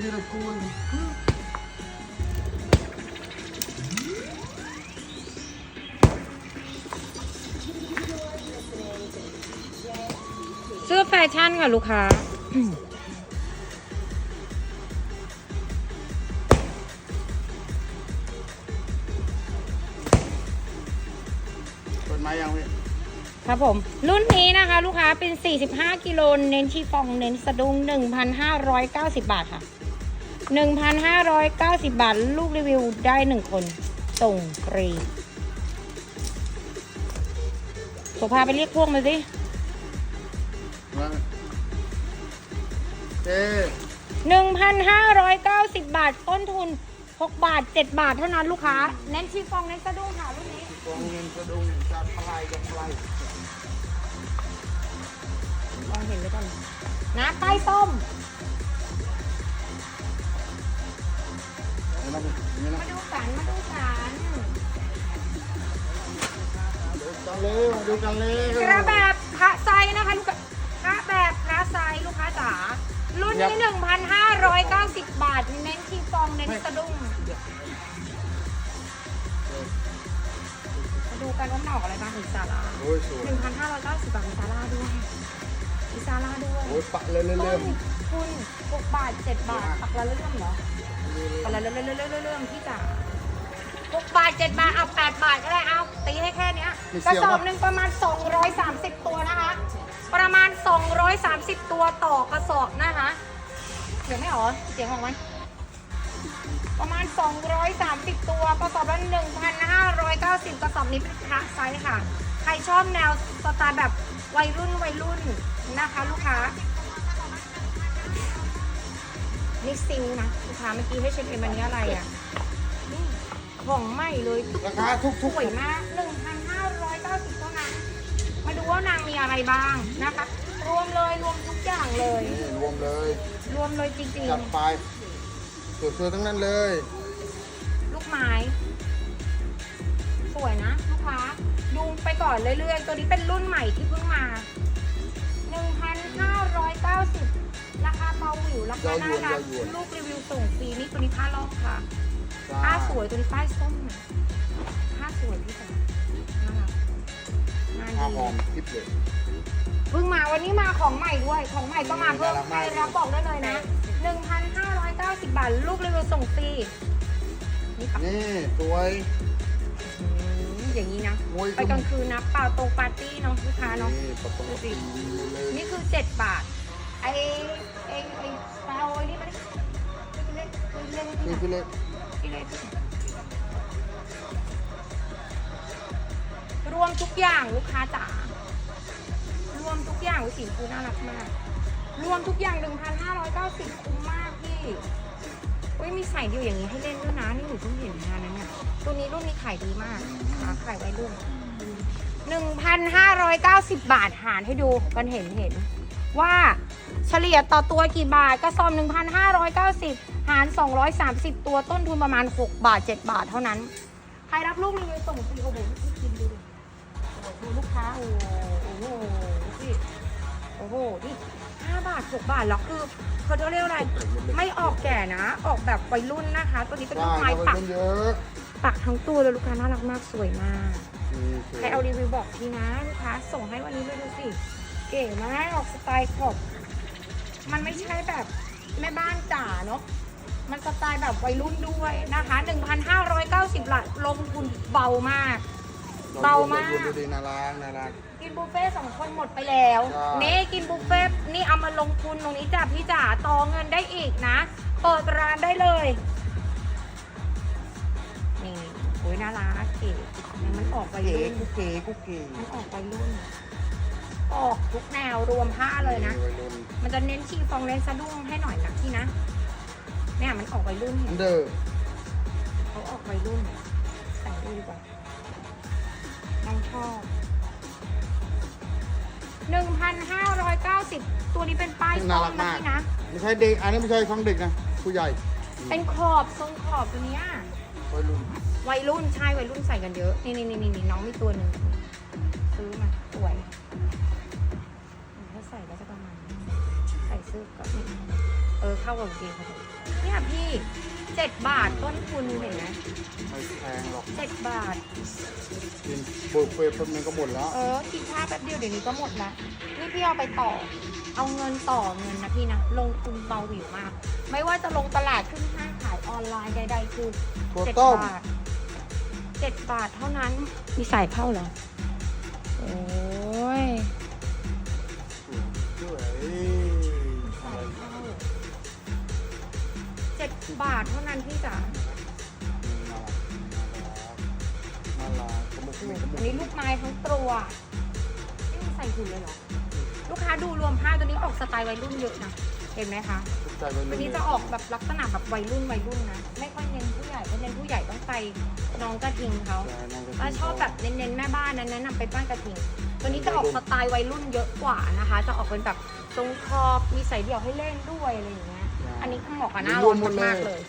นี่เราคูณเสื้อแฟชั่นค่ะลูกค้า เปิดไม้ยังพี่ครับผม รุ่นนี้นะคะ ลูกค้าเป็น 45 กิโล เน้นชีฟอง เน้นสะดุ้ง1,590 บาทค่ะ 1,590 บาท ลูกรีวิวได้ 1 คน ส่งฟรีโสภาไปเรียกพวกมาสิมาเจ๊1,590 บาท ต้นทุน 6 บาท 7 บาทเท่านั้นลูกค้า เน้นชีฟองเน้นสะดุ้งค่ะรุ่นนี้กองเงินกระดุงจัดปลายกันปลายมองเห็นไหมก่อนนะใต้ส้ม ดูกันเลย กระแบบพระไซส์นะคะลูกค้ากระแบบพระไซส์ลูกค้าจ๋า รุ่นนี้ 1,590 บาท เน้นคีฟอง เน้นสะดุ้ง มาดูกันว่ามันออกอะไรบ้างอีซาร่าโอ้ยสวย1,590 บาทมีซาร่าด้วยมีซาร่าด้วยโอ้ยปะเลยเรื่ต้อยนทุน6บาท 7 บาท ปักละเรื่อมเหรอๆปักละเรื่อมเรื่อมเรื่อมพี่จ๋า6 บาท7บาทเอา8บาทก็ได้เอาตีให้แค่เนี้ยกระสอบหนึ่งประมาณ 230 ตัวนะคะ ประมาณ 230 ตัวต่อกระสอบนะคะเสียงไม่ออกเสียงออกไหมประมาณ 230 ตัวกระสอบละ1,590กระสอบนี้เป็นพระไซส์ค่ะ ใครชอบแนวสไตล์แบบวัยรุ่นวัยรุ่นนะคะ ลูกค้า นี่ซิลนะลูกค้าเมื่อกี้ให้เช็คเอ็มอันนี้อะไรอะนี่ ของใหม่เลยตุ๊กราคาทุกสวยมาก 1,590เท่านั้น มาดูว่านางมีอะไรบ้างนะคะ รวมเลยรวมทุกอย่างเลยๆนี่รวมเลยรวมเลยจริงจัดไปสวยๆทั้งนั้นเลยๆ ลูกไม้ สวยนะลูกค้า ดูไปก่อนเรื่อยๆ ตัวนี้เป็นรุ่นใหม่ที่เพิ่งมา 1,590 ราคาเบาหวิวราคาน่ารักเยาว์ยวนลูกรีวิวส่งฟรีนี่ตัวนี้ผ้าลอกค่ะ ผ้าสวยตัวนี้ป้ายส้มนะผ้าสวยพี่จ๋าน่ารักน่าผ้าหดีอมทิพย์เลย เพิ่งมาวันนี้มาของใหม่ด้วย ของใหม่ก็มาเพิ่มน่ารักใครมาก รับบอกได้เลยนะ 1,590 บาท ลูกรีวิวส่งฟรีนี่ปะนี่สวยอืมอย่างนี้นะโอ้ยไปกลางคืนนะเปล่าตรงปาร์ตี้เนาะลูกค้าเนาะ นี่ประตูเลยนี่คือ 7 บาท ไอไอไอเปล่าไอ้นี่มาดิเล่นเล่นนี่เล่นคือเลยเล่น รวมทุกอย่างลูกค้าจ๋ารวมทุกอย่างสีฟูน่ารักมาก รวมทุกอย่าง 1,590 คุ้มมากพี่อุ้ยมีใส่เดียวอย่างนี้ให้เล่นด้วยนะ นี่หนูเพิ่งเห็นงานนั้นเนี่ยตัวนี้รุ่นนี้ขายดีมากขาขายไว้รุ่น 1,590 บาทหารให้ดูกันเห็นเห็นว่า เฉลี่ยต่อตัวกี่บาท กระสอบ 1,590 หาร 230 ตัวต้นทุนประมาณ 6 บาท 7 บาทเท่านั้น ใครรับลูกรีวิวส่งฟรีโอ้โหพี่กินดูดิโอ้โหดูลูกค้าโอ้โหโอ้โหพี่โอ้โหนี่5บาท 6 บาท แล้วคือเขาเรียกอะไร ไม่ออกแก่นะ ออกแบบวัยรุ่นนะคะ ตัวนี้เป็นลูกไม้ได้ปัก เยอะปักทั้งตัวเลยลูกค้าน่ารักมากสวยมากนี่สวยใครเอารีวิวบอกทีนะลูกค้าส่งให้วันนี้เลยดูสิ เก๋มากออกสไตล์ขอบ มันไม่ใช่แบบแม่บ้านจ๋าเนาะมันสไตล์แบบวัยรุ่นด้วยนะคะ 1,590บาทลงทุนเบามาก เบามาก ดูดีน่ารักน่ารัก กินบุฟเฟ่ต์สองคนหมดไปแล้วใช่นี่กินบุฟเฟ่ต์นี่เอามาลงทุนตรงนี้จ้ะพี่จ๋าต่อเงินได้อีกนะ เปิดร้านได้เลย นี่โอ้ยน่ารักเก๋มันออกวัยเก๋รุ่นกุ๊กเก๋กุ๊กเก๋มันออกวัยรุ่น ออกทุกแนวรวมผ้าเลยนะวัยรุ่นมันจะเน้นชีฟองเน้นสะดุ้งให้หน่อยนะพี่นะเนี่ยมันออกวัยรุ่นอัเห็นนเดอร์เขาออกวัยรุ่นใส่ดูดีกว่าน้องชอบหนึ่งพันห้าร้อยเก้าสิบตัวนี้เป็นป้ายน่าส้รัมกนะมากพี่นะ ไม่ใช่เด็ก อันนี้ไม่ใช่ของเด็กนะ ผู้ใหญ่ เป็นขอบทรงขอบตัวเนี้ยวัยรุ่นวัยรุ่นใช่วัยรุ่นใส่กันเยอะ นี่นี่นี่นี่น้องมีตัวหนึ่ง ถ้าใส่ก็จะประมาณนี้ใส่เสื้อกับนี่เออเข้ากับกางเกงเขาเนี่ยพี่เจ็ดบาทต้นทุนเห็นไหมไม่แพงหรอกเจ็ดบาท กินเบิกเฟย์แป๊บนึงก็หมดแล้ว เออกินข้าวแป๊บเดียวเดี๋ยวนี้ก็หมดละนี่พี่เอาไปต่อ เอาเงินต่อเงินนะพี่นะ ลงทุนเบาหวิวมาก ไม่ว่าจะลงตลาดขึ้นห้างขายออนไลน์ใดๆคือตัวเจ็ดต้ม บาทเจ็ดบาทเท่านั้น มีสายเข้าเหรอ โอ้ย สวย จ็ดบาทเท่านั้นพี่จ๋าน่ารักน่ารักกระมุกมีกระมุอักนนี้ลูกไม้ทั้งตัวนี่มันใส่หุ่นเลยเหรอ ลูกค้าดูรวมผ้าตัวนี้ออกสไตล์วัยรุ่นเยอะนะ เห็นไหมคะทุกใจไปเลวันยนี้จะออกแบบลักษณะแบบวัยรุ่นวัยรุ่นนะ ไม่ค่อยเน้นผู้ใหญ่เพราะเน้นผู้ใหญ่ต้องไปน้องกระทิงเขาถ้าชอบแบบเน้นๆแม่บ้านนั้นแนะนำไปบ้านกระทิง ตัวนี้จะออกสไตล์วัยรุ่นเยอะกว่านะคะ จะออกเป็นแบบตรงคอบมีสายเดี่ยวให้เล่นด้วยอะไรอย่างเงี้ย อันนี้คือเหมาะกับหน้าร้อนมากๆเลย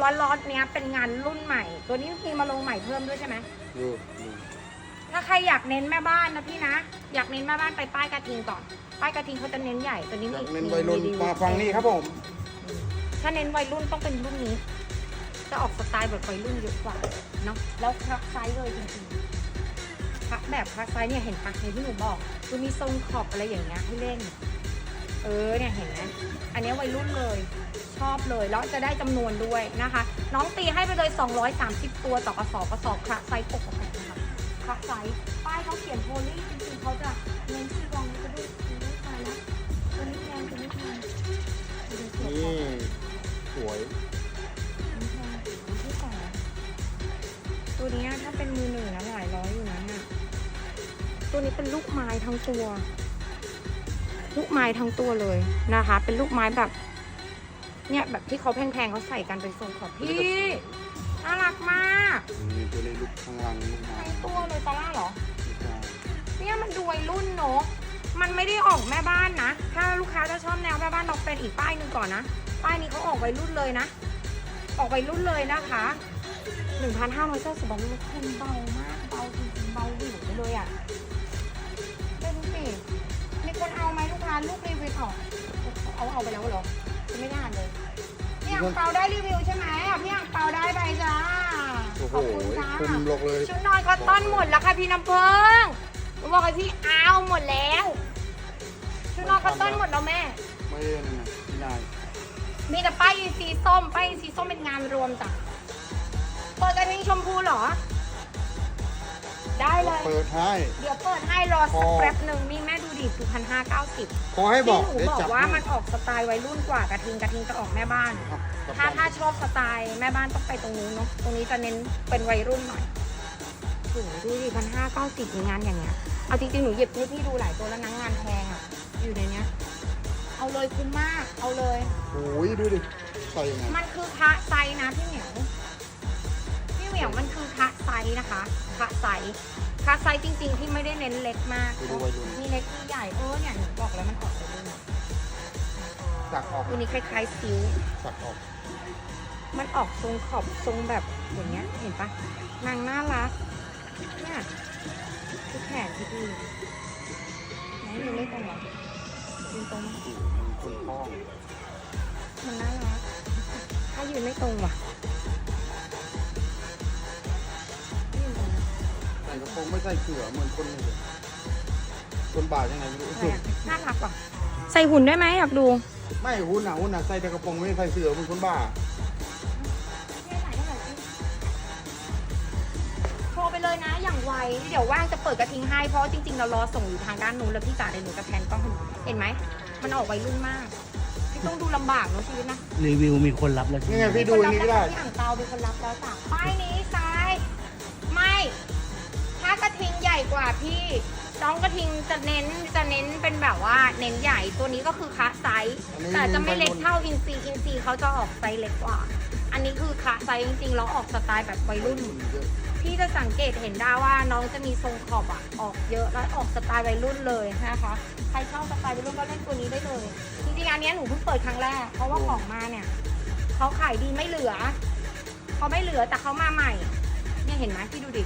ร้อนร้อนๆเนี้ยเป็นงานรุ่นใหม่ ตัวนี้มีมาลงใหม่เพิ่มด้วยใช่ไหมดูดูถ้าใครอยากเน้นแม่บ้านนะพี่นะ อยากเน้นแม่บ้านไปป้ายกระทิงก่อน ป้ายกระทิงเขาจะเน้นใหญ่ ตัวนี้อมียากเน้นวัยรุ่นรีวิวมาฟังนี่ครับผม ถ้าเน้นวัยรุ่นต้องเป็นรุ่นนี้ จะออกสไตล์แบบวัยรุ่นเยอะกว่าเนาะ แล้วคลักไซส์เลยจริงๆคลักแบบคลักไซส์เนี่ยเห็นปะในที่หนูบอกคือมีทรงขอบอะไรอย่างเงี้ยให้เล่น เออเนี่ยเห็นไหมอันนี้วัยรุ่นเลยชอบเลยแล้วจะได้จำนวนด้วยนะคะ น้องตีให้ไปเลย 230 ตัวต่อกระสอบกระสอบคลักไซส์ปกตินะคะคลักไซส์ป้ายเขาเขียนโพลีจริงๆเขาจะเน้นที่รองนี้ก็ด้วยไม่ตายแล้วตัวนี้แพงตัวนี้แพงดูดิเขียนนี่ขอบสวยตัวนี้ถ้าเป็นมือหนึ่งนะหลายร้อยอยู่นะน่ะตัวนี้เป็นลูกไม้ทั้งตัว ลูกไม้ทั้งตัวเลยนะคะ เป็นลูกไม้แบบ เนี่ยแบบที่เขาแพงๆเขาใส่กันเป็นทรงขอบพี่น่ารักมากนี่ตัวนี้ลูกข้างล่างลูกมาทั้งตัวเลยตาล่าเหรอ เนี่ยมันดูวัยรุ่นเนอะมันไม่ได้ออกแม่บ้านนะ ถ้าลูกค้าจะชอบแนวแม่บ้านเราเป็นอีกป้ายหนึ่งก่อนนะ ป้ายนี้เขาออกวัยรุ่นเลยนะ ออกวัยรุ่นเลยนะคะ1,500เจ้าสบาลูกคนเบามาก เบาจริงๆเบาหวิวไปเลยอะเล่นสิมีคนเอาไหม ลูกค้าลูกรีวิวออกเอาเอาไปแล้วเหรอยังไม่ได้อ่านเลยพี่อ่างเปาได้รีวิวใช่ไหมอะพี่อ่างเปาได้ไปจ้าโอ้โหขอบคุณจ้าคุมลกเลยชุดนอนคอตตอนหมดแล้วค่ะพี่น้ำเพิงหนูบอกให้พี่เอาหมดแล้วชุดนอนคอตตอนหมดแล้วแม่ ไม่ได้นั่นนะพี่นายมีแต่ป้ายอินซีส้มป้ายอินซีส้มเป็นงานรวมจ้ะเปิดกระทิงชมพูเหรอ ได้เลย เปิดให้ เดี๋ยวเปิดให้รอสักแป๊บหนึ่งนี่แม่ดู ดิดูพันห้าเก้าสิบขอให้บที่อกหนูเดี๋ยวบอกจับว่าให้มันออกสไตล์วัยรุ่นกว่ากระทิงกระทิงจะออกแม่บ้านอะกลับถ้าบ้นถ้าชอบสไตล์แม่บ้านต้องไปตรงนู้นเนาะตรงนี้จะเน้นเป็นวัยรุ่นหน่อยโอ้โหดูดิพันห้าเก้าสิบงานอย่างเงี้ยเอาจริงๆหนูหยิบให้พี่ดูหลายตัวแล้วนะงานแพงอะ อยู่ในเนี้ย เอาเลยคุ้มมากเอาเลยโอ้ยดูดิใส่ยังไงมันคือคะไซส์นะพี่เหมียวพี่เหมียวมันคือคะไซส์นะคะคะไซ ส์คะไซส์จริง ๆ ที่ไม่ได้เน้นเล็กมาก ไปดูวัยรุ่น มีเล็กมีใหญ่เออเนี่ยหนูบอกแล้วมันออกไปเลยสักออกตัวนี้คล้ายๆซิวสักออกมันออกทรงขอบทรงแบบอย่างเงี้ย เห็นปะนางน่ารักเนี่ยคือแขนที่ดีไหนอยู่ไม่ตรงเหรอยืนตรงไหมคนท้องมันน่ารักถ้ายืนไม่ตรงว่ะ งไม่ใส่เสือเหมือนคนเลยคนบาดยังไงไม่รู้อะไรอะน่ารักว่ะใส่หุ่นได้ไหมอยากดู ไม่หุ่นอะหุ่นอะใส่แต่กระโปรงไม่ใส่เสือเหมือนคนบ้าโทรไปเลยนะอย่างไวเดี๋ยวว่างจะเปิดกระทิงให้เพราะจริงๆเรารอส่งอยู่ทางด้านนู้นแล้วพี่จ๋าเดี๋ยวหนูจะแพนกล้องให้ดูเห็นไหมมันออกวัยรุ่นมากพี่ต้องดูลำบากเนอะชีวิตนะรีวิวมีคนรับแล้วใช่นี่ไหมไงพี่ดูอันนี้ก็ได้ที่อ่างเปาเป็นคนรับแล้วจ้ะป้ายนี้ ว่าพี่น้องกระทิงจะเน้นจะเน้นเป็นแบบว่าเน้นใหญ่ตัวนี้ก็คือคะไซส์อันนี้ แต่จะไม่เล็กเท่าอินซีอินซีเขาจะออกไซส์เล็กกว่า อันนี้คือคะไซส์จริงๆแล้วออกสไตล์แบบวัยรุ่น พี่จะสังเกตเห็นได้ว่าน้องจะมีทรงขอบอะออกเยอะแล้วออกสไตล์วัยรุ่นเลยนะคะใครชอบสไตล์วัยรุ่นก็เล่นตัวนี้ได้เลยจริงๆอันเนี้ยหนูเพิ่งเปิดครั้งแรก เพราะว่าของมาเนี่ยเขาขายดีไม่เหลือเขาไม่เหลือแต่เขามาใหม่ เนี่ยเห็นไหมพี่ดูดิ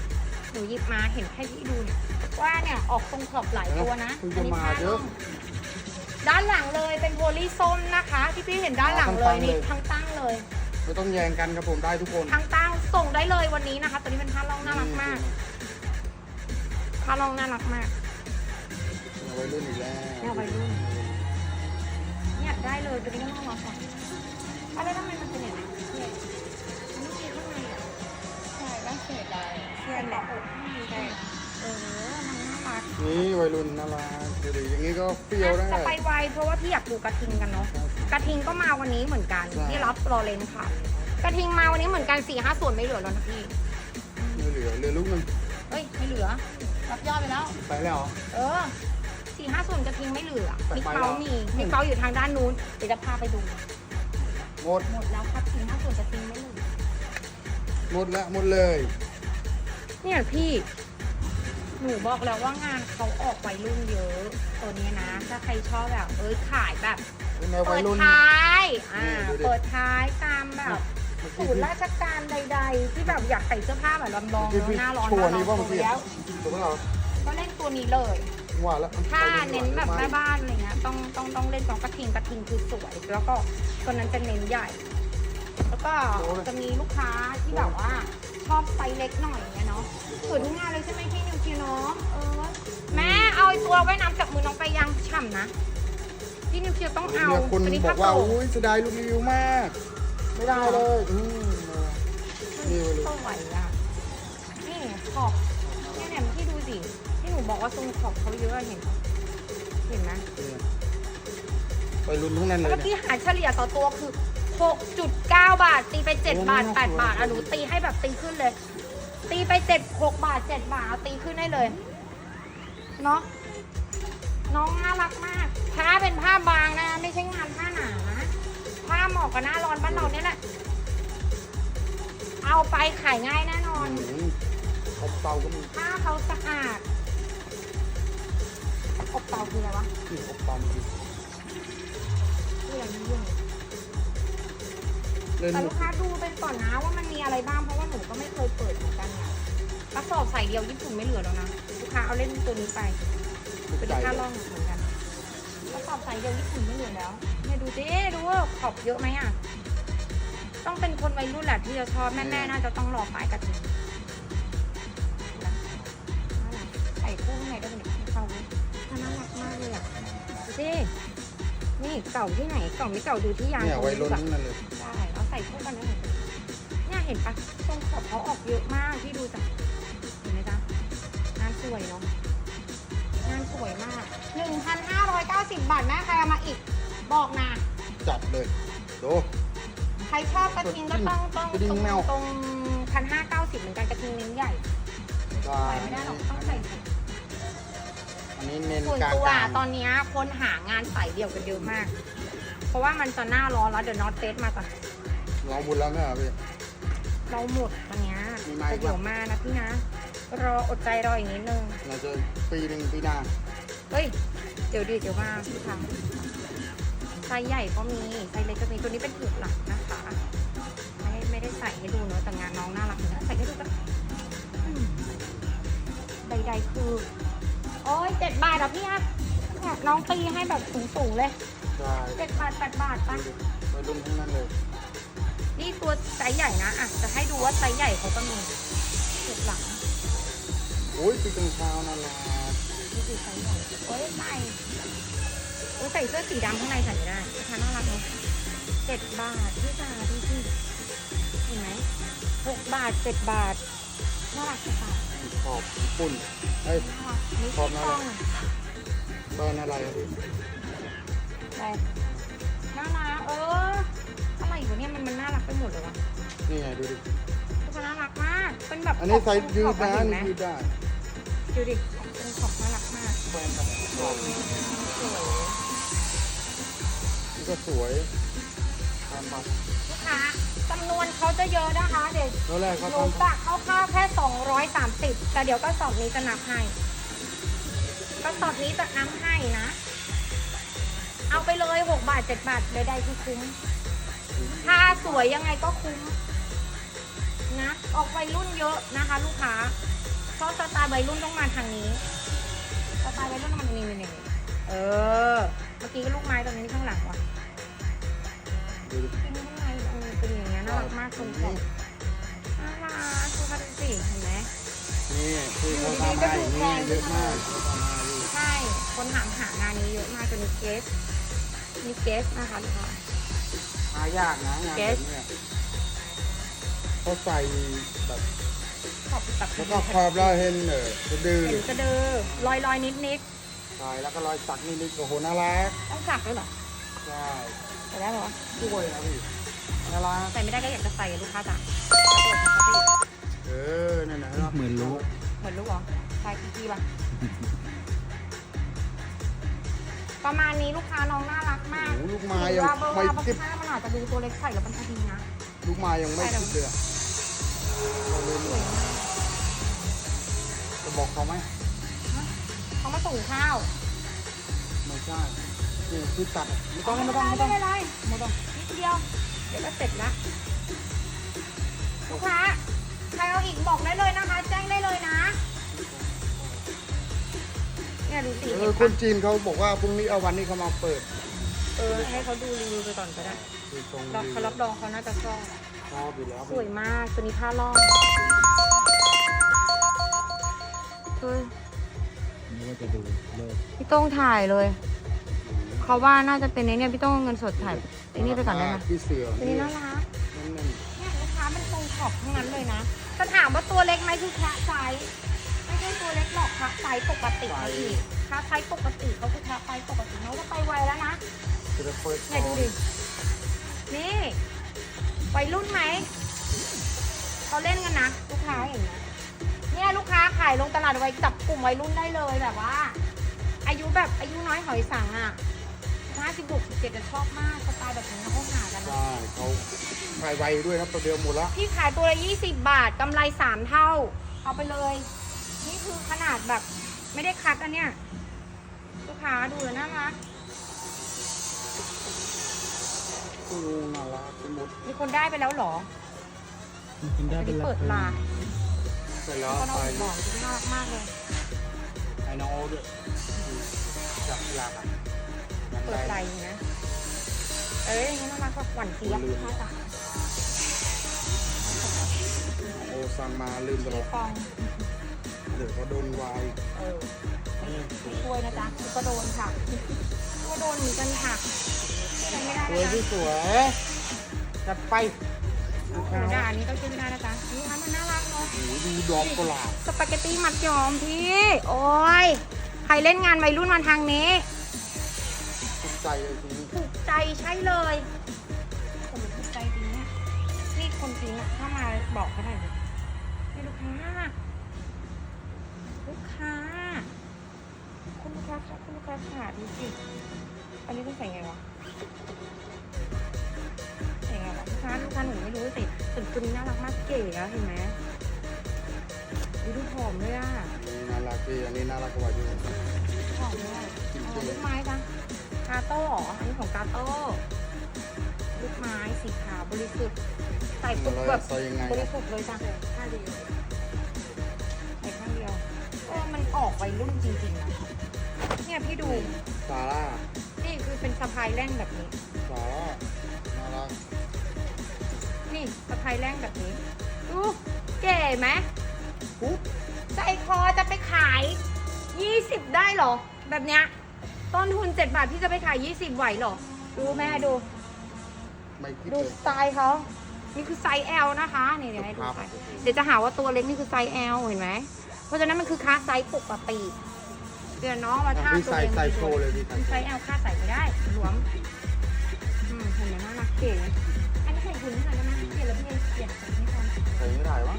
หนูหยิบมาเห็นให้พี่ดูเนี่ยว่าเนี่ยออกทรงขอบหลายตัวนะเพิ่งอัจะนี้มาผ้าเยน่อะองด้านหลังเลยเป็นโพลีส้มนะคะ ที่พี่เห็นด้านหลังเลยนี่ทั้งตั้งเลย ไม่ต้องแย่งกันครับผมได้ทุกคนทั้งตั้งส่งได้เลยวันนี้นะคะ ตัวนี้เป็นผ้าล่องน่ารักมากผ้าล่องน่ารักมาก เอาไว้รุ่นอีกแล้วแนววัยรุ่น เนี่ยได้เลยตัวนี้ก็น่ารักค่ะอะไรทำไมมันเป็นอย่างนี้เนี่ยมันายเทียนแหละใช่เออมันน่ารักนี่วัยรุ่นน่ารักดูดิอย่างนี้ก็เปรี้ยวได้ จะไปไวเพราะว่าพี่อยากดูกระทิงกันเนาะ กระทิงก็มาวันนี้เหมือนกันใช่ที่รับรอเลนค่ะ กระทิงมาวันนี้เหมือนกันสี่ห้าส่วนไม่เหลือแล้วนะพี่ ไม่เหลือเหลือลูกหนึงเฮ้ยไม่เหลือ รับยอดไปแล้ว ไปแล้วเหรอเออสี่ห้าส่วนกระทิงไม่เหลือไปมิกไปเมาแล้วมีมิกเมาอยู่ทางด้านนู้นเดี๋ยวจะพาไปดู หมด หมดแล้วครับสี่ห้าส่วนกระทิงไม่เหลือ หมดแล้วหมดเลย เนี่ยพี่หนูบอกแล้วว่างานเขาออกวัยรุ่นเยอะตัวเนี้ยนะ ถ้าใครชอบแบบเอ้ยขายแบบเป็นแนวเปิวัยดรุ่น ท้ายอ่านี่ดูดิ เปิดท้ายตามแบบเมื่อศูกี้นย์ราชการใด ๆ ที่แบบอยากใส่เสื้อผ้าแบบลำลองพี่พี่หน้าร้อนโชหว์น้าร้นี้ว่าอนเมื่อกี้แล้วถูกไหมเราก็เล่นตัวนี้เลย ว่าแล้วถ้าเน้นแบบแม่บ้านอะไรเงี้ยต้องต้องต้องเล่นกองกระทิงกระทิงคือสวย แล้วก็ตัวนั้นจะเน้นใหญ่ แล้วก็จะมีลูกค้าที่แบบว่า ชอบไซส์เล็กหน่อยเงี้ยเนาะสวยทุกงานเลยใช่ไหมพี่นิวคิวเนาะเออแม่เอาไอ้ตัวไว้น้ำจากมือน้องไปยังฉ่ำนะพี่นิวคิวต้องเอาเนี่ยคนตัวนี้บอผ้ากว่าโปร่งอุ้ยเสียดายลูกรีวิวมาก ไม่ได้เลยอืมนี่ไปเลยสวยอะนี่ขอบเนี่ยเนี่ยพี่ดูสิที่หนูบอกว่าทรงขอบเขาเยอะเห็นปะเห็นไหมไปรุ่นทั้งนั้นเลยเมื่อเนี่ยกี้หารเฉลี่ยต่อตัวคือ 6.9 บาท ตีไป 7 บาทโอ้8บาทอะหนูตีให้แบบตีขึ้นเลย ตีไป 7 6 บาท 7 บาทเอาตีขึ้นได้เลย เนาะน้องน่ารักมาก ผ้าเป็นผ้าบางนะ ไม่ใช่งานผ้าหนานะผ้าเหมาะกับหน้าร้อนบ้านเราเนี่ยแหละ เอาไปขายง่ายแน่นอนอืมอบเตาก็มีผ้าเขาสะอาด อบเตาคืออะไรวะนี่อบเตามีคืออะไรไม่รู้ เล่นแต่ลูกค้าดูเป็นก่อนนะว่ามันมีอะไรบ้างเพราะว่าหนูก็ไม่เคยเปิดเหมือนกันเนี่ยกระสอบใส่เดียวญี่ปุ่นไม่เหลือแล้วนะลูกค้าเอาเล่นตัวนี้ไปทุกเป็นใจค่าเลล่อยงเหมือนกันกระสอบใส่เดียวญี่ปุ่นไม่เหลือแล้วเนี่ยดูสิดูว่าขอบเยอะไหมอะต้องเป็นคนวัยรุ่นแหละที่จะชอบแม่ๆน่าจะต้องรอปลายกระถิ่นนะใส่คู่ข้างในได้เป็นให้เขาถ้าน่ารักมากเลยอะดูสินี่เก่าที่ไหนเก่าไม่เก่าดูที่ยางเนี่ยตรงวัยรุ่นแบบทั้งนั้นเลย ใช่เอาใส่คู่กันได้เหมือนกันเนี่ยเห็นปะตรงขอบเขาออกเยอะมากที่ดูจ้ะเห็นไหมจ๊ะงานสวยเนาะงานสวยมาก 1,590 บาทแม่ใครเอามาอีก บอกนะ จัดเลยดูใครชอบกระทิงก็ต้องต้องกระทิงตรงแมวตรงพันห้าเก้าสิบเหมือนกันกระทิงเน้นใหญ่ได้ใส่ไม่ได้หรอกต้องใส่ถุงอันนี้เน้นส่วนกลางตัวกลางตอนเนี้ยคนหางานใส่เดี่ยวกันเยอะมาก เพราะว่ามันจะหน้าร้อนแล้วเดี๋ยวนอตเฟสมาจ้ะ ลองบุญแล้วไหมอะพี่ เราหมดวันเนี้ยมีไหม แต่เดี๋ยวมานะพี่นะ รออดใจรออีกนิดนึง เราจะปีหนึ่งปีหน้าเฮ้ย เดี๋ยวดิเดี๋ยวมาพี่คะไซส์ใหญ่ก็มีไซส์เล็กก็มี ตัวนี้เป็นถูกหลักนะคะ ไม่ไม่ได้ใส่ให้ดูเนอะแต่งานน้องน่ารักนะใส่ให้ดูกันอืมใดๆคือ โอ้ยเจ็ดบาทเหรอพี่อะเนี่ยน้องตีให้แบบสูงๆเลยใช่เจ็ดบาทแปดบาทปะวัยรุ่นทั้งนั้นเลย นี่ตัวไซส์ใหญ่นะอะจะให้ดูว่าไซส์ใหญ่เขาก็มีถูกหลังโอ้ยปีกังเช้านั่นแหละนี่คือไซส์ใหญ่โอ้ยใส่โอ้ยใส่เสื้อสีดำข้างในใส่ไม่ได้ราคาน่ารักเนาะเจ็ดบาทพี่จ๋าดูสิเห็นไหมหกบาทเจ็ดบาทน่ารักจะตายขอบญี่ปุ่นเอ้ยน่ารักนี่ขอบที่น่ารัต้องกแบรนด์อะไรอะพี่ไปน่ารักเออ มันมันน่ารักไปหมดเลยวะนี่ไงดูดิ ทุกคนน่ารักมากเป็นแบบอันนี้ไซส์ขยือดบนะเห็นไหมนี่ยืดได้ดูดิเป็นขอบน่ารักมากแบรนด์อะไรขอบนี่นี่ก็สวยตามบัตรลูกค้าจำนวนเขาจะเยอะนะคะเดี๋ยวแล้วแรกเขาหนูทำกะคร่าวๆแค่ 230 แต่เดี๋ยวกระสอบนี้จะนับให้กระสอบนี้จะนับให้นะ เอาไปเลย 6 บาท 7 บาทใดๆคือคุ้ม ถ้าสวยยังไงก็คุ้มนะ ออกวัยรุ่นเยอะนะคะ ลูกค้าเพราะสไตล์วัยรุ่นต้องมาทางนี้สไตล์วัยรุ่นต้องมาทางนี้นี่เออ เมื่อกี้ก็ลูกไม้ตรงนี้ข้างหลังว่ะดูดิเป็นข้างในเออเป็นอย่างเงี้ยน่ารักมากตรงขอบน่ารักดูค่ะดูสิเห็นไหมนี่คือเขาทำมาอย่างนี้เยอะมากเขาทำมาอยู่ใช่ คนถามหางานนี้เยอะมากจนมีเกสมีเกสนะคะลูกค้าายากนะงานแบบเนี้ยเขาใส่แบบขอบตัดแล้วก็ขอบเราเห็นเออสะดือเห็นกระเดือลอยลอยนิดนิดใช่แล้วก็รอยสักนิดๆโอ้โหน่ารักๆต้องสักด้วยเหรอใช่ใส่ได้เหรอช่วยนะพี่น่ารักใส่ไม่ได้ก็อยากจะใส่อะลูกค้าจ๋าเออนั่นนะเหมือนรู้เหมือนลูกเหรอใส่กี่ทีป่ะ ประมาณนี้ลูกค้าน้องน่ารักมากโอ้โหลูกไม้ยังว่าเบอร์ไม่ว่าบางติดค่ามันอาจจะดูตัวเล็กใส่แล้วมันพอดีนะ ลูกไม้ยังไม่ติดเลยอะเราเลยสวยมากจะบอกเขาไหมเขามาส่งข้าวไม่ใช่นี่คือตัดอะไม่ต้องไม่ต้องไม่ต้องไม่เป็นไรไม่ต้องนิดเดียว เดี๋ยวก็เสร็จละลูกค้าใครเอาอีกบอกได้เลยนะคะ แจ้งได้เลยนะ เนี่ยดูสิเอเห็อนคปะนจีนเขาบอกว่าพรุ่งนี้เอาวันนี้เขามาเปิดเออให้เขาดูรีวิวไปก่อนก็ได้คือตรงรอเขารับรองเขาน่าจะชอบชอบอยู่แล้วสวยมากตัวนี้ผ้าล่องเฮ้ยนี่ว่าจะดูเลิกพี่โต้งถ่ายเลย เขาว่าน่าจะเป็นในเนี่ยพี่โต้งเอาเงินสดถ่ายไอ้นี่ไปก่อนได้ไหมพี่เสือตัวนี้น่ารักนั่น เนี่ยลูกค้ามันตรงขอบทั้งนั้นเลยนะถ้าถามว่าตัวเล็กไหมคือแคะไซส์ไม่ ใช่ตัวเล็กหรอกคะไซส์ปกตินะพี่คะไซส์ปกติเขาคือคะไซส์ปกติเขาก็ไปไวแล้วนะๆจะเปิดเนี่ยดูดิ นี่วัยรุ่นไหม เขาเล่นกันนะ ลูกค้าอย่างเงี้ยเนี่ยลูกค้าขายลงตลาดไว้จับกลุ่มวัยรุ่นได้เลยแบบว่า อายุแบบอายุน้อยหอยสังอะห้าสิบหกสิบเจ็ดจะชอบมากสไตล์แบบนี้เขาหากันนะใช่เขาถ่ายไวด้วยนะประเดี๋ยวหมดละ พี่ขายตัวละยี่สิบบาทกำไรสามเท่า เอาไปเลยนี่ คือขนาดแบบ ไม่ได้คัดอันเนี้ยลูกค้าดูแล้วน่ารักอือน่ารักไปหมดมีคนได้ไปแล้วเหรอกินได้อันเป็นนี้หลัเปิดลาเสร็จแล้วก็น้องไปบอกที่น่ารักมากเลยไอ้น้องโอ๊ตด้วยจับเวลากันงานเปิดใจนะเอ้ยอย่างนี้น่ารักกว่าหวานเจี๊ยบลูกค้าจ๋าโอ้สั่งมาลืมตลมีอดฟองเดี๋ยวเขาโดนวายเออช่วยนะจ๊ะก็โดนค่ะก็โดนเหมือนกันค่ะช่วยอะไรไม่ได้สนะวยจ๊ะที่สวยจัดไปลูกเดี๋ค้ายวด่าอันนี้ต้องช่วยไม่ได้นะจ๊ะนี่คะมันน่ารักเนาะ โอ้โหดูดอกกุหลาบสปาเกตตี้มัดยอมพี่ โอ้ย ใครเล่นงานวัยรุ่นมาทางนี้ติดใจเลยทีนี้ถูกใจใช่เลยผมถูกใจจริงเนี่ยนี่คนจริงอะถ้ามาบอกเขาหน่อยดินี่ลูกค้า คุณลูกค้าค่ะคุณลูกค้าค่ะดูสิอันนี้ต้องใส่ไงวะใส่ไงวะลูกค้าลูกค้าหนูไม่รู้สิแต่ตัวนี้น่ารักมากเก๋อะเห็นไหมดูดูผอมเลยอะน่ารักดีอันนี้น่ารักกว่าด้วยผอมเลยอะอ๋อลูกไม้จ้ะกาโต้เหรออันนี้ของกาโต้ลูกไม้สีขาวบริสุทธิ์ใส่ปุ๊บเราแบบใส่ยังไงบริสุทธิ์เลยจ้ะข้างเดียวใส่ข้างเดียวเออมันออกวัยรุ่นจริงๆนะ เนี่ยพี่ดู ซาร่านี่คือเป็นสะพายแร่งแบบนี้ ซาร่าน่ารักนี่สะพายแร่งแบบนี้ดูเก๋ไหมอุ๊ยใจคอจะไปขาย 20 ได้เหรอ แบบเนี้ยต้นทุน 7 บาทพี่จะไปขาย 20 ไหวเหรอ ดูแม่ดู ไม่คิดดูเลย สไตล์เขานี่คือไซส์ L นะคะ นี่เดี๋ยวให้ดูครับ ไซส์เดี๋ยวจะหาว่าตัวเล็กนี่คือไซส์ L เห็นไหม เพราะฉะนั้นมันคือค่าไซส์ปกติ เดี๋ยวน้องมาท่าพี่ตัวใส่เองใส่โชว์เลยพี่มันไซส์ L ค่าใส่ไม่ได้รวมอืมเห็นไหมน่ารักเก๋อันนี้ใส่หุ่นหน่อยได้ไหมพี่เปลี่ยนแล้วพี่เปลี่ยนใส่ไม่ทันใส่ไม่ได้วะ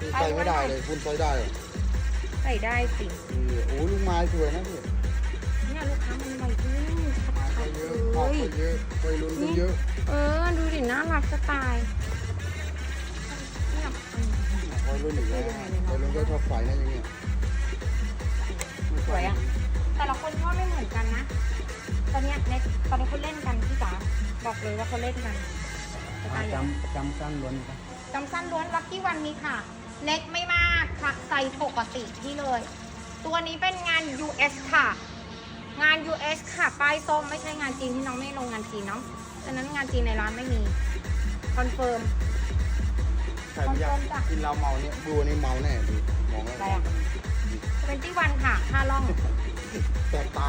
พี่ใส่ไม่ได้เลยคุณใส่ได้เหรอใส่ได้สิเออโอ้ลูกไม้สวยนะพี่เนี่ยลูกค้ามันวัยรุ่นชัไม้ดก็ๆเยเลอะขอบยก็เยอะวัยรุ่นก็เยอะเออดูดิน่ารักสไตล์เนี่ยอืมวัยรุ่นอีกแล้ววัยรุ่นก็ชอบใส่นะอย่างเงี้ย สวยอะแต่ละคนชอบไม่เหมือนกันนะ ตอนเนี้ยในตอนนี้เขาเล่นกันพี่จ๋าบอกเลยว่าเขาเล่นกันสไตล์อย่างจำจำสั้นล้วนครับจำสั้นล้วนลักกี้วันนี้ค่ะ เล็กไม่มากค่ะไซส์ปกติที่เลย ตัวนี้เป็นงาน US ค่ะ งาน US ค่ะ ป้ายส้มไม่ใช่งานจีนที่น้องไม่ลงงานจีนเนาะฉะนั้นงานจีนในร้านไม่มี คอนเฟิร์มใครไม่อยากกินเราเมาเนี่ยดูนี่เมาแน่ดูมองแล้วอะไรอะ เป็นที่วันค่ะค่าล่องแสบตา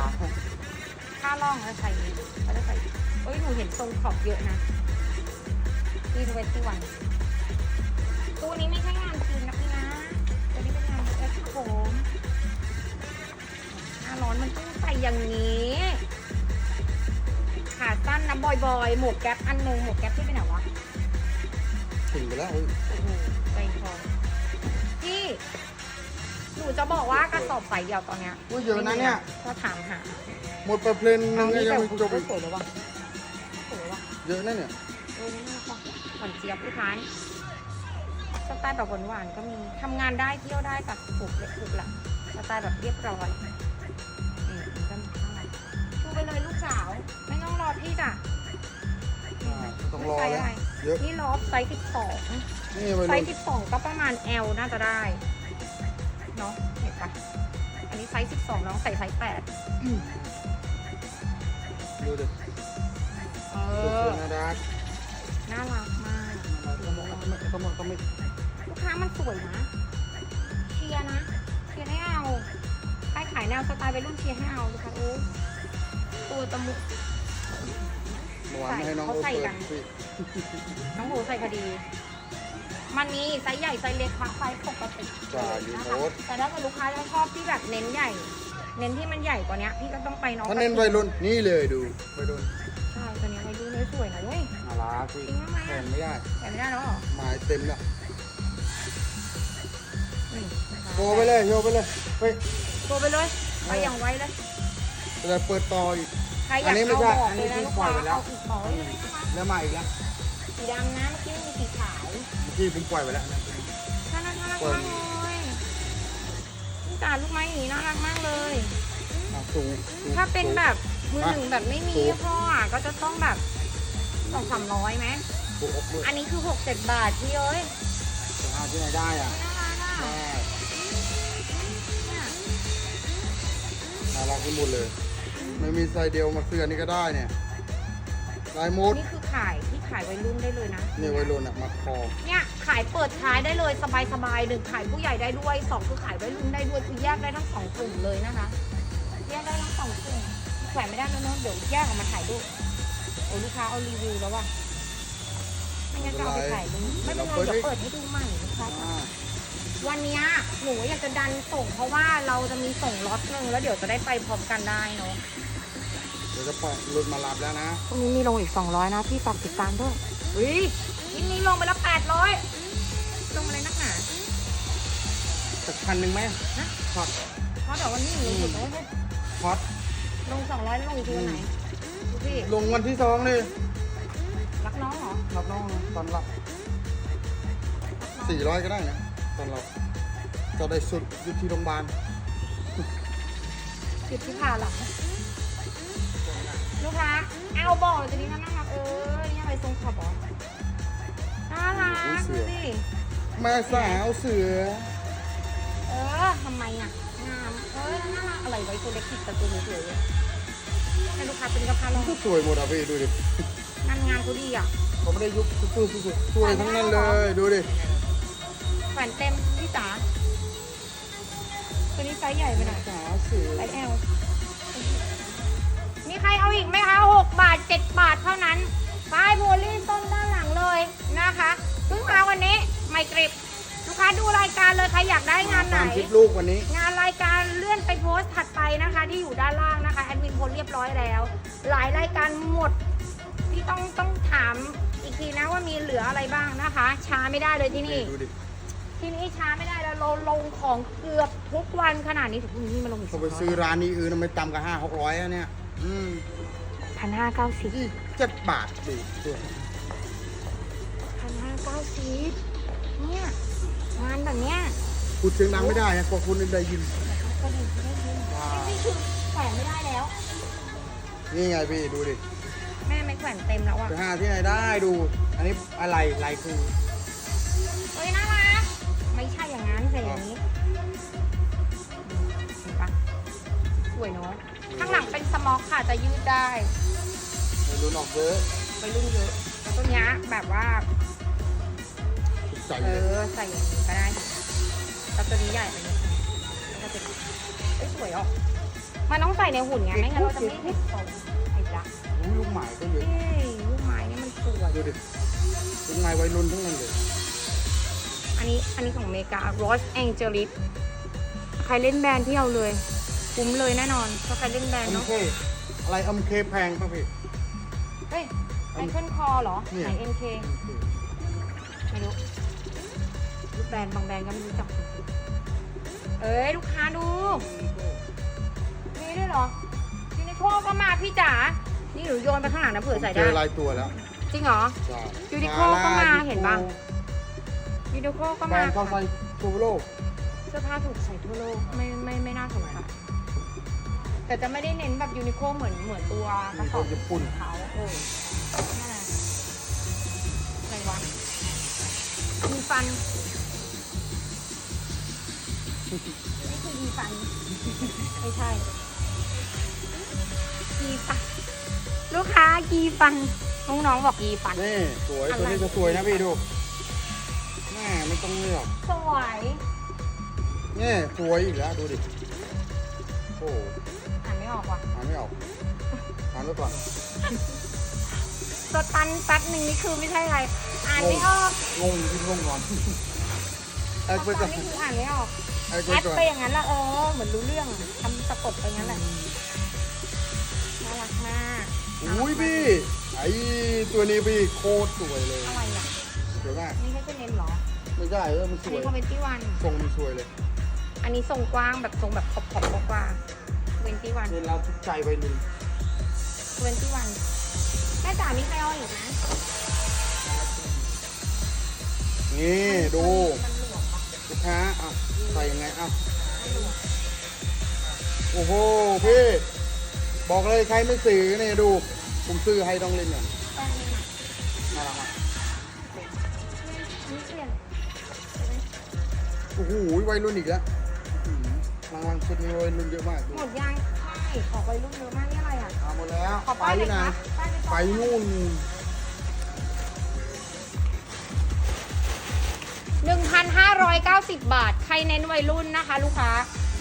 ค่าล่องแล้วใส่ก็จะใส่เอ้ยหนูเห็นทรงขอบเยอะนะที่เวทีวันตัวนี้ไม่ใช่งานจีนนะพี่นะตัวนี้เป็นงาน US ครับผมหน้าร้อนมันต้องใส่อย่างนี้ขาสั้นนะบอยบอยๆหมวกแก๊ปอันหนึ่งหมวกแก๊ปที่ไปไหนวะถึงไปแล้วเฮ้ยโอ้โห นูจะบอกว่ากระสอบใส่เดียวตอนเนี้ยอุ้ยเยอะนะเนี่ย ก็ถามหาหมดไปเพลนหนึงก็ยังไม่จบก็อีกสวยเลยวะสวยว่ะเยอะนะเนี่ยเออนี่น่ารักว่ะหวานเจี๊ยบพี่ท้ายสไตล์แบบหวานๆก็มีทำงานได้เที่ยวได้ตัดผูกเล็กผูกหลักสไตล์แบบเรียบร้อยนี่มันก็มีข้างในชูไปเลยลูกสาว ไม่ต้องรอพี่จ้ะอ่าต้องรอไซส์แล้อะวไรเยอะนี่ลอบไซส์สิบสองนี่ไปไซเลยส์สิบสองก็ประมาณ L น่าจะได้ เนาะเห็นปะอันนี้ไซส์สิบสองน้องใส่ไซส์แปดดูดิเอสวอยๆน่ารักน่ารักมากต้องมองต้องไม่ต้องมองต้องไม่ลูกค้ามันสวยนะ เชียร์นะ เชียร์ให้เอาใครขายแนวสไตล์เป็นรุ่นเชียร์ให้เอาลูกค้าโอ้ตัวตะมุกเมื่อวานไม่ให้น้องโอเขาใส่เปิกัดนสิน้องโหใส่พอดี มันมีไซส์ใหญ่ไซส์เล็กพักไซส์ปกติจ่ายยูนะโพคะสแต่ถ้าเกิดลูกค้าชอบที่แบบเน้นใหญ่ เน้นที่มันใหญ่กว่านี้พี่ก็ต้องไปน้องถ้าเน้นวัยรุ่นนี่เลยดูวัยรุ่นใช่ตัวนี้ไว้ดูเลยสวยนะเว้ยน่ารักสิจริงทำไมแทอะนไม่ได้แต่ไม่ได้แล้วเหรอหมายเต็มแล้วนี่นะคะโชว์ไปเลยโชว์ไปเลยเฮ้ยโทรไปเลยไปอย่างไวเลยจะได้เปิดต่ออีก ใครอยาอักนนี้ไม่เอาใช่บอกอันเลนี้ยนะที่ลูกปล่ค้าอยไปแล้ว เอาอีกบอกเลยนะคะแล้วมาอีกแล้วสีดำนะเมื่อกี้มีสีขาว เมื่อกี้ผมปล่อยไปแล้วนะน่ารักน่ารักมากเลยนี่จ่าลูกไม้อย่างนี้น่ารักมากเลย อะสูงสูงถ้าเป็นสูงแบบมือหนึ่งแบบไม่มีสูงพ่ออะก็จะต้องแบบสองสามร้อยไหม สูงอกด้วยอันนี้คือหกเจ็ดบาทพี่เอ้ยจะหาที่ไหนได้อะน่ารักอะได้เนี่ยน่ารักที่หมดเลย ไม่มีไซส์เดียวมาเสื้อนี่ก็ได้เนี่ยลายมดนี่คือขายที่ขายวัยรุ่นได้เลยนะนี่วัยรุ่นอะมาคอเนี่ย ขายเปิดท้ายได้เลยสบายสบายๆหนึ่งขายผู้ใหญ่ได้ด้วยสองคือขายวัยรุ่นได้ด้วยคือแยกได้ทั้งสองกลุ่มเลยนะคะแยกได้ทั้งสองกลุ่มแขวนไม่ได้แล้วเนอะเดี๋ยวแยกออกมาถ่ายรูปโอ้ลูกค้าเอารีวิวแล้วว่ะไม่งั้นจะเอาไปถ่ายรูปไม่เป็นไรเดี๋ยวเปิดให้ดูใหม่นะคะอ่าวันเนี้ยหนูอยากจะดันส่งเพราะว่าเราจะมีส่งล็อตหนึ่งแล้วเดี๋ยวจะได้ไปพร้อมกันได้เนาะเดี๋ยวจะปล่อยรถมารับแล้วนะพรุ่งนี้มีลงอีก200นะพี่ฝากติดตามด้วยอุ้ยยิ นนี้ลงไปแล้ว800ลงมาเลยนักหนาสักพันหนึ่งไหมฮะช็อตเพราะเดี๋ยววันนี้หนูหยุดแล้วให้ช็อตลง200แล้วลงอีกทีวันไหนดูพี่ลงวันที่สองเลยรักน้องเหรอรับน้องตอนรับสี่ร้อยก็ได้นะตอนรับจะได้สุดอยู่ที่โรงพยาบาลจิบที่ผ่าหลังลูกค้าเอาบอกเลยตัวนี้น่ารักเออนี่อะไรทรงขอบเหรอ น่ารักดูสิแม่สาวเสือ เออทำไมอะ งาม เออน่ารักอะไรไว้ตัวเล็กติดแต่ตัวสวยๆเลยให้ลูกค้าเป็นกระเพราลองสวยหมดอะพี่ดูดิงานงานเขาดีอะเขาไม่ได้ยุบสู้ๆๆสวยทั้งนั้นเลยดูดิแขวนเต็มพี่จ๋าตัวนี้ไซส์ใหญ่ไปหน่อยสาวเสือไซส์ L มีใครเอาอีกไหมคะ6บาท7บาทเท่านั้น ป้ายโพลีต้นด้านหลังเลยนะคะเพิ่งมาวันนี้ไม่กริบลูกค้าดูรายการเลยใครอยากได้งานไหน ตามคลิปลูกวันนี้ งานรายการเลื่อนไปโพสต์ถัดไปนะคะ ที่อยู่ด้านล่างนะคะแอดมินโพสต์เรียบร้อยแล้ว หลายรายการหมดที่ต้องต้องถามอีกทีนะว่ามีเหลืออะไรบ้างนะคะ ช้าไม่ได้เลยที่นี่ ดูดิที่นี่ช้าไม่ได้แล้วเราลงของเกือบทุกวันขนาดนี้ถึงพรุ่งนี้มาลงอีกเขาไปซื้อร้านนี้อื่นไม่ต่ำกว่าห้าหกร้อยอะเนี่ย อืม พันห้าเก้าสิบที่เจ็ดบาทดิตัวพันห้าเก้าสิบเนี่ยงานแบบเนี้ยพูดเสียงดังไม่ได้นะกลัวคุณได้ยินก็ดีไม่ได้ยินว้าวนี่คือแขวนไม่ได้แล้ว นี่ไงพี่ดูดิแม่ไม่แขวนเต็มแล้วอะไปหาที่ไหนได้ดู อันนี้อะไรลายคือเฮ้ยน่ารักไม่ใช่อย่างนั้นใส่อย่างนี้เห็นปะสวยเนาะข้างหลังเป็นสม็อกค่ะจะยืดได้ ไม่รู้นออกเยอะไปรุ่นเยอะแล้วตัวเนี้ยแบบว่า ใส่เอเลยอใส่อย่างนี้ก็ได้แต่ตัวนี้ใหญ่ไปนิดนึงก็จะเป็นเอ้ยสวยออกมันต้องใส่ในหุ่นไงไม่งั้นเราจะไม่เห็นทรงไอ้ละอุ้ยลูกหมายก็เยอะเอ้ยลูกไม้เนี่ยมันสวยดูดิลูกไม้วัยรุ่นทั้งนั้นเลย อันนี้อันนี้ของอเมริกา Los Angeles ใครเล่นแบรนด์ที่เอาเลย คุ้มเลยแน่นอนถ้าใครเล่นแบรนอัด์มเนาะเคอะไรอัมเคแพงป่ะพี่ เฮ้ยไอคอนคอเหรอ เนี่ย ไหน NK ไม่รู้ลูกแบรนด์บางแบรนด์ก็ไม่รู้จักเอ้ย ลูกค้าดู มีด้วยเหรอยูนิโคก็มาพี่จ๋า นี่หนูโยนไปข้างหลังนะเผื่อใส่เจได้ อลายตัวแล้วจริงเหรอใช่ยูนิโคก็มาเห็นปะ ยูนิโคก็แบรมานด์เข้าค่ะใส่ทั่วโลกเสื้อผ้าถูกใส่ทั่วโลก ไม่ไม่ไม่น่าสงสัยแต่จะไม่ได้เน้นแบบยูนิโคเหมือนเหมือนตัวกระมีสคอนบญี่ปุ่น เขา เออนั่นแหละอะไรวะมีฟัน นี่คือยีฟัน ไม่ใช่ยีฟัน ลูกค้ายีฟัน น้องๆบอกยีฟัน นี่สวยอะไรตัวนี้จะสวยนะพี่ดูแม่ไม่ต้องเลือกสวยนี่สวยอีกแล้วดูดิ โอ้อ่านไม่ออกว่ะอ่านไม่ออกอ่านไว้ก่อน สตันแป๊บหนึ่งนี่คือไม่ใช่อะไร อ่านไม่ออกงงที่งงก่อนแอดไปตัก่อนนนี่คืออ่านไม่ออก แอดไปแอดก่อนไปอย่างนั้นละเออเหมือนรู้เรื่องอะทำสะกดไปงั้นแหละน่ารักมากอุ้ยพี่ไอ้ตัวนี้พี่โคตรสวยเลยอะไรอะสวยมากนี่ใช่เป็นเอ็มเหรอไม่ใช่เออมันสอันวยนี้เขาเป็นที่วัน ทรงมันสวยเลยอันนี้ทรงกว้างแบบทรงแบบขอบขอบกว้างเวนตี้วันนี่เราทุกใจไปหนึ่งเวนตี้วัน ม่จ๋ามีใครเอาอีกนะนี่ดูมันหลวมปะลูกค้าอะใส่ยังไงอะมันหลวมโอ้โหพี่ บอกเลยใครไม่ซื้อนี่ดู ผมซื้อให้ต้องเล่นก่อนแป้งนี่นะน่ารักมากอันนี้เปลี่ยนโอ้โหวัยรุ่นอีกแล้วอื้อหือลังๆชุดนี้วัยรุ่นเยอะมากดูหมดยังใช่ออกไปรุ่นเยอะมากนี่อะไรอะเอา หมดแล้วขอป้ายหน่อยนะคะป้ายไปไปก่อนนู่น1,590 บาท ใครเน้นวัยรุ่นนะคะ ลูกค้า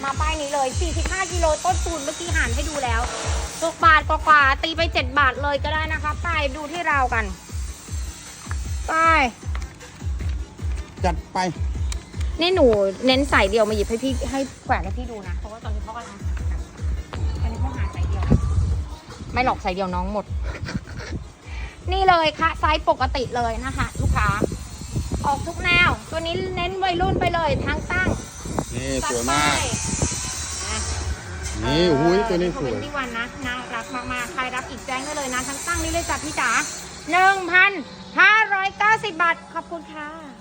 มาป้ายนี้เลย 45 กิโลต้นทุนเมื่อกี้หารให้ดูแล้ว 6 บาทกว่าๆตีไป 7 บาทเลยก็ได้นะคะไปดูที่เรากันไปจัดไป นี่หนูเน้นสายเดียวมาหยิบให้พี่ให้แขวนให้พี่ดูนะ เพราะว่าตอนนี้เขากำลัง ไม่หลอกสายเดียวน้องหมด นี่เลยค่ะไซส์ปกติเลยนะคะ ลูกค้า ออกทุกแนว ตัวนี้เน้นวัยรุ่นไปเลยทั้งตั้งนี่จัดสวยไปมากนะนี่โอ้โหตัวนี้สเขาวเป็ยนที่วันนะน่ารักมากๆ ใครรับอีกแจ้งได้เลยนะ ทั้งตั้งนี่เลยจ้ะพี่จ๋าหนึ่งพันห้าร้อยเก้าสิบบาท ขอบคุณค่ะ